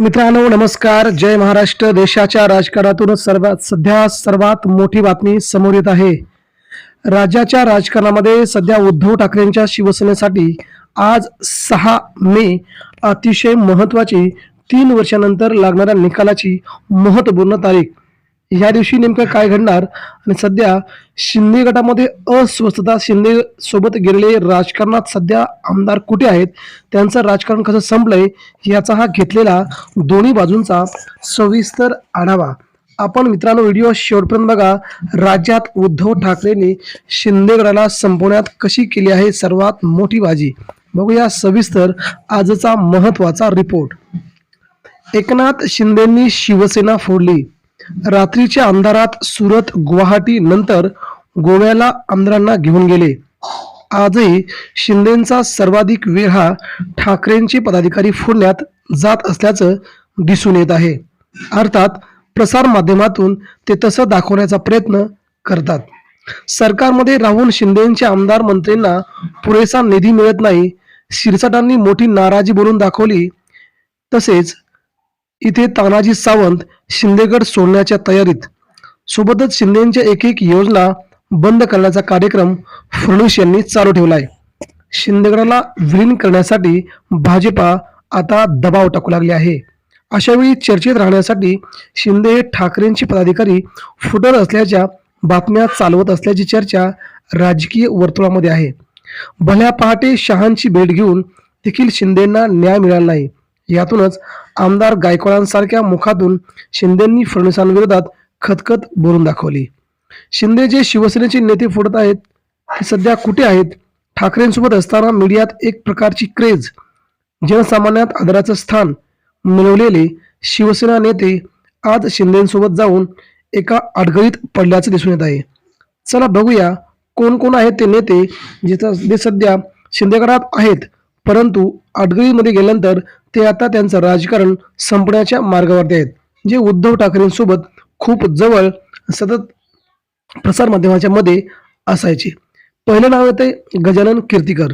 मित्रांनो नमस्कार. जय महाराष्ट्र. देशाच्या राजकारणातून सर्वात सध्या सर्वात मोठी बातमी समोर येत आहे. राज्याच्या राजकारणामध्ये सध्या उद्धव ठाकरेंच्या शिवसेनेसाठी आज सहा मे अतिशय महत्वाची तीन वर्षानंतर लागणाऱ्या निकालाची महत्त्वपूर्ण तारीख. या दिवशी नेमकं काय घडणार? आणि सध्या शिंदे गटामध्ये अस्वस्थता शिंदे सोबत गेलेले राजकारणात सध्या आमदार कुठे आहेत? त्यांचं राजकारण कसं संपलंय? याचा हा घेतलेला दोन्ही बाजूंचा सविस्तर आढावा. आपण मित्रांनो व्हिडिओ शेवटपर्यंत बघा. राज्यात उद्धव ठाकरेंनी शिंदे गटाला संपवण्यात कशी केली आहे सर्वात मोठी बाजी? बघूया सविस्तर आजचा महत्त्वाचा रिपोर्ट एकनाथ शिंदेंनी शिवसेना फोडली. रात्रीच्या अंधारात सुरत गुवाहाटी नंतर गोव्याला आमदारांना घेऊन गेले. आजही शिंदेचा सर्वाधिक वेळ हा ठाकरेंचे पदाधिकारी फोडण्यात जात असल्याचं दिसून येत आहे. अर्थात प्रसार माध्यमातून ते तसं दाखवण्याचा प्रयत्न करतात. सरकारमध्ये राहून शिंदेचे आमदार मंत्र्यांना पुरेसा निधी मिळत नाही. शिरसाटांनी मोठी नाराजी बोलून दाखवली. तसेच इथे तानाजी सावंत शिंदेगड सोडण्याच्या तयारीत. सोबतच शिंदेच्या एक एक योजना बंद करण्याचा कार्यक्रम फडणवीस यांनी चालू ठेवला आहे शिंदेगडाला विलीन करण्यासाठी भाजपा आता दबाव टाकू लागले आहे. अशावेळी चर्चेत राहण्यासाठी शिंदे हे ठाकरेंचे पदाधिकारी फुटत असल्याच्या बातम्या चालवत असल्याची चर्चा राजकीय वर्तुळामध्ये आहे. भल्या पहाटे शहांची भेट घेऊन देखील शिंदेंना न्याय मिळाला नाही. यातूनच आमदार गायकवाडांसारख्या मुखातून शिंदेंनी फडणवीसांविरोधात खतखत बोलून दाखवली. शिंदे जे शिवसेनेचे नेते फोडत आहेत ते सध्या कुठे आहेत ठाकरेंसोबत असताना मीडियात एक प्रकारची क्रेज जनसामान्यात आदराचं स्थान मिळवलेले शिवसेना नेते आज शिंदेसोबत जाऊन एका अडगळीत पडल्याचं दिसून येत आहे. चला बघूया कोण कोण आहेत ते नेते जिथं जे सध्या शिंदेगडात आहेत. परंतु अडगळीमध्ये गेल्यानंतर ते आता त्यांचं राजकारण संपण्याच्या मार्गावरती आहेत जे उद्धव ठाकरेंसोबत खूप जवळ सतत प्रसारमाध्यमाच्या मध्ये असायचे. पहिलं नाव येते गजानन कीर्तीकर.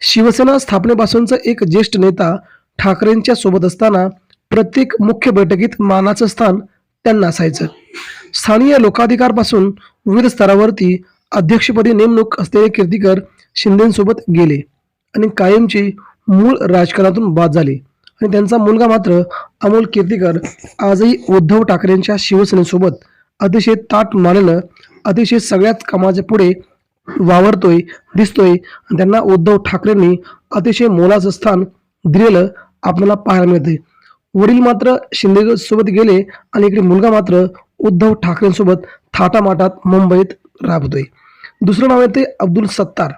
शिवसेना स्थापनेपासूनचं एक ज्येष्ठ नेता ठाकरेंच्या सोबत असताना प्रत्येक मुख्य बैठकीत मानाचं स्थान त्यांना असायचं. स्थानीय लोकाधिकारपासून विविध स्तरावरती अध्यक्षपदी नेमणूक असलेले कीर्तीकर शिंदेसोबत गेले. आणि कायमचे मूळ राजकारणातून बाद झाले. आणि त्यांचा मुलगा मात्र अमोल कीर्तीकर आजही उद्धव ठाकरेंच्या शिवसेनेसोबत अतिशय ताट मानलं अतिशय सगळ्याच कामाच्या पुढे वावरतोय दिसतोय. आणि त्यांना उद्धव ठाकरेंनी अतिशय मोलाचं स्थान दिलेलं आपल्याला पाहायला मिळते वडील मात्र शिंदे सोबत गेले आणि इकडे मुलगा मात्र उद्धव ठाकरेंसोबत थाटामाटात मुंबईत राबतोय. दुसरं नाव येते अब्दुल सत्तार.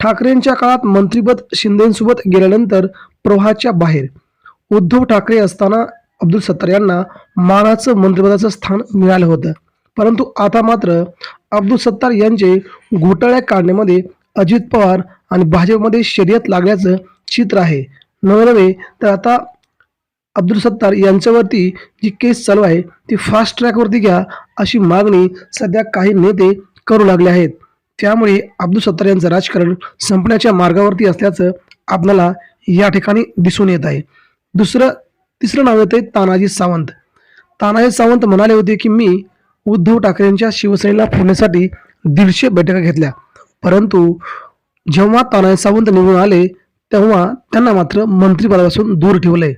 ठाकरेंच्या काळात मंत्रीपद शिंदेसोबत गेल्यानंतर प्रवाहाच्या बाहेर. उद्धव ठाकरे असताना अब्दुल सत्तार यांना मानाचं मंत्रिपदाचं स्थान मिळालं होतं. परंतु आता मात्र अब्दुल सत्तार यांचे घोटाळ्या काढण्यामध्ये अजित पवार आणि भाजपमध्ये शर्यत लागल्याचं चित्र आहे. नवे तर आता अब्दुल सत्तार यांच्यावरती जी केस चालू आहे ती फास्ट ट्रॅकवरती घ्या अशी मागणी सध्या काही नेते करू लागले आहेत. त्यामुळे अब्दुल सत्तार यांचं राजकारण संपण्याच्या मार्गावरती असल्याचं आपल्याला या ठिकाणी दिसून येत आहे. दुसरं तिसरं नाव येतं तानाजी सावंत. तानाजी सावंत म्हणाले होते की मी उद्धव ठाकरेंच्या शिवसेनेला फोडण्यासाठी दीडशे बैठका घेतल्या. परंतु जेव्हा तानाजी सावंत निवडून आले तेव्हा त्यांना मात्र मंत्रिपदापासून दूर ठेवलंय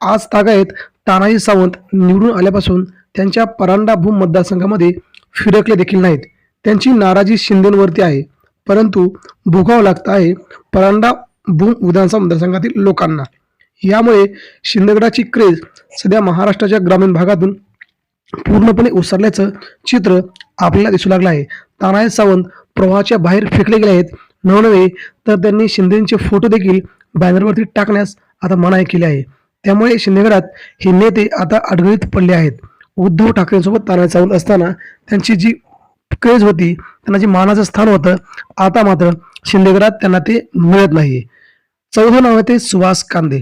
आज तागायत तानाजी सावंत निवडून आल्यापासून त्यांच्या परांडा भूम मतदारसंघामध्ये फिरकले देखील नाहीत. त्यांची नाराजी शिंदेवरती आहे. परंतु भोगावं लागत आहे परांडा भूम विधानसभा मतदारसंघातील लोकांना. यामुळे शिंदेगडाची क्रेज सध्या महाराष्ट्राच्या ग्रामीण भागातून पूर्णपणे उसरल्याचं चित्र आपल्याला दिसू लागलं आहे. तानाजी सावंत प्रवाहाच्या बाहेर फेकले गेले आहेत. नवनवे तर त्यांनी शिंदेचे फोटो देखील बॅनरवरती टाकण्यास आता मनाई केली आहे. त्यामुळे शिंदेगडात हे नेते आता अडगळीत पडले आहेत. उद्धव ठाकरेंसोबत तानाजी सावंत असताना त्यांची जी क्रेज होती त्यांना जे मानाचं स्थान होतं आता मात्र शिंदेगडात त्यांना ते मिळत नाही चौथं नाव आहे ते सुहास कांदे.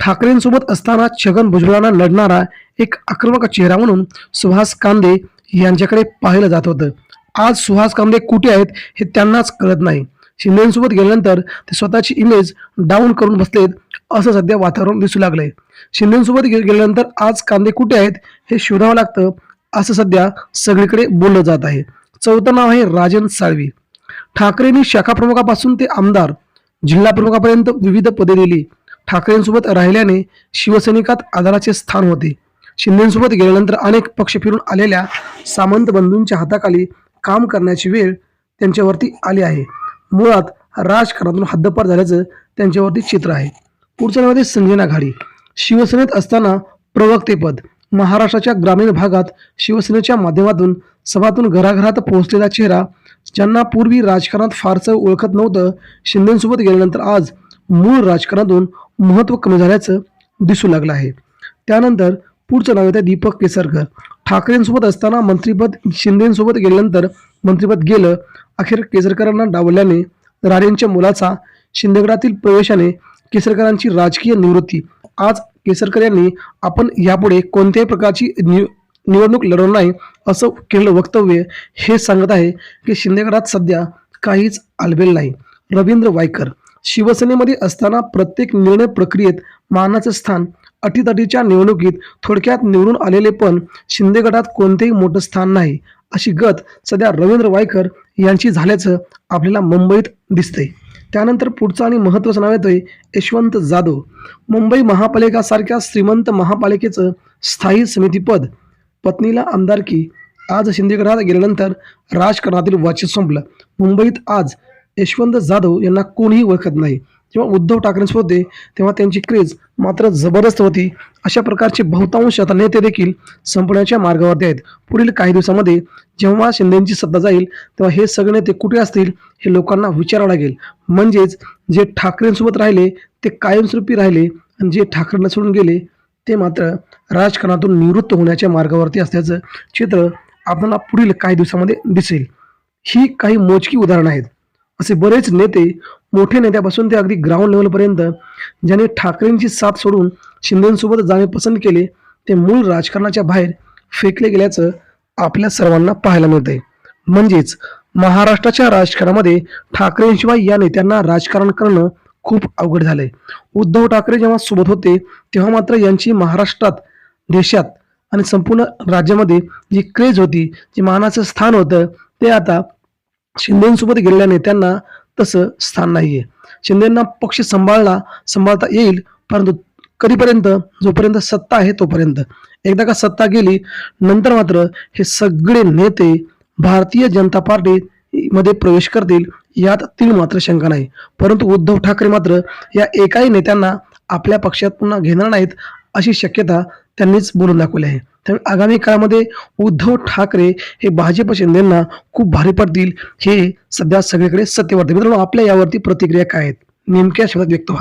ठाकरेंसोबत असताना छगन भुजबळांना लढणारा एक आक्रमक चेहरा म्हणून सुहास कांदे यांच्याकडे पाहिलं जात होतं. आज सुहास कांदे कुठे आहेत हे त्यांनाच कळत नाही. शिंदेसोबत गेल्यानंतर ते स्वतःची इमेज डाऊन करून बसलेत असं सध्या वातावरण दिसू लागलंय. शिंदेसोबत गे- गेल्यानंतर आज कांदे कुठे आहेत हे शोधावं लागतं असं सध्या सगळीकडे बोललं जात आहे. चौथं नाव आहे राजन साळवी. ठाकरेंनी शाखा प्रमुखापासून ते आमदार जिल्हा प्रमुखापर्यंत विविध पदे दिली. ठाकरेंसोबत राहिल्याने शिवसैनिकात आधाराचे स्थान होते. शिंदेसोबत गेल्यानंतर अनेक पक्ष फिरून आलेल्या सामंत बंधूंच्या हाताखाली काम करण्याची वेळ त्यांच्यावरती आली आहे. मुळात राजकारणातून हद्दपार झाल्याचं त्यांच्यावरती चित्र आहे. पुढच्या नावामध्ये संजना घाडी. शिवसेनेत असताना प्रवक्तेपद. महाराष्ट्राच्या ग्रामीण भागात शिवसेनेच्या माध्यमातून सभातून घराघरात पोहोचलेला चेहरा ज्यांना पूर्वी राजकारणात फारसं ओळखत नव्हतं शिंदेसोबत गेल्यानंतर आज मूळ राजकारणातून महत्त्व कमी झाल्याचं दिसू लागलं आहे. त्यानंतर पुढचं नाव येतं दीपक केसरकर. ठाकरेंसोबत असताना मंत्रीपद शिंदेसोबत गेल्यानंतर मंत्रिपद गेलं अखेर केसरकरांना डावल्याने राणेंच्या मुलाचा शिंदेगडातील प्रवेशाने केसरकरांची राजकीय निवृत्ती. आज केसरकर यांनी आपण यापुढे कोणत्याही प्रकारची निव निवडणूक लढवणार नाही असं केलेलं वक्तव्य हे सांगत आहे की शिंदेगडात सध्या काहीच आलबेल नाही. रवींद्र वायकर शिवसेनेमध्ये असताना प्रत्येक निर्णय प्रक्रियेत मानाचं स्थान अटीतटीच्या निवडणुकीत थोडक्यात निवडून आलेले पण शिंदेगडात कोणतेही मोठं स्थान नाही अशी गत सध्या रवींद्र वायकर यांची झाल्याचं आपल्याला मुंबईत दिसतंय. त्यानंतर पुढचं आणि महत्त्वाचं नाव येतोय यशवंत जाधव. मुंबई महापालिकासारख्या श्रीमंत महापालिकेचं स्थायी समितीपद पत्नीला आमदारकी आज शिंदेगडात गेल्यानंतर राजकारणातील वाचित संपलं. मुंबईत आज यशवंत जाधव यांना कोणीही ओळखत नाही. जेव्हा उद्धव ठाकरेंसोबत होते तेव्हा त्यांची क्रेज मात्र जबरदस्त होती. अशा प्रकारचे बहुतांश आता नेते देखील संपण्याच्या मार्गावरती आहेत. पुढील काही दिवसामध्ये जेव्हा शिंदेची सत्ता जाईल तेव्हा हे सगळे नेते कुठे असतील हे लोकांना विचारावं लागेल. म्हणजेच जे ठाकरेंसोबत राहिले ते कायमस्वरूपी राहिले आणि जे ठाकरेंना सोडून गेले ते मात्र राजकारणातून निवृत्त होण्याच्या मार्गावरती असल्याचं चित्र आपल्याला पुढील काही दिवसामध्ये दिसेल. ही काही मोजकी उदाहरणं आहेत. असे बरेच नेते मोठे नेत्यापासून ते अगदी ग्राउंड लेवलपर्यंत ज्याने ठाकरेंची साथ सोडून शिंदेसोबत जाणे पसंत केले ते मूळ राजकारणाच्या बाहेर फेकले गेल्याचं आपल्या सर्वांना पाहायला मिळतंय. म्हणजेच महाराष्ट्राच्या राजकारणामध्ये ठाकरेंशिवाय या नेत्यांना राजकारण करणं खूप अवघड झालंय. उद्धव ठाकरे जेव्हा सोबत होते तेव्हा मात्र यांची महाराष्ट्रात देशात आणि संपूर्ण राज्यामध्ये जी क्रेज होती जी मानाचं स्थान होतं ते आता शिंदेसोबत गेलेल्या नेत्यांना तसं स्थान नाहीये. शिंदेना पक्ष सांभाळला सांभाळता येईल परंतु कधीपर्यंत? जोपर्यंत सत्ता आहे तोपर्यंत. एकदा का सत्ता गेली नंतर मात्र हे सगळे नेते भारतीय जनता पार्टी मध्ये प्रवेश करतील यात तीळ मात्र शंका नाही. परंतु उद्धव ठाकरे मात्र या एकाही नेत्यांना आपल्या पक्षात पुन्हा घेणार नाहीत अशी शक्यता त्यांनीच बोलून दाखवले आहे. त्यामुळे आगामी काळामध्ये उद्धव ठाकरे हे भाजप शिंदेना खूप भारी पडतील हे सध्या सगळीकडे सत्य वाटते मित्रांनो आपल्या यावरती प्रतिक्रिया काय आहेत? नेमक्या शब्दात व्यक्त व्हा.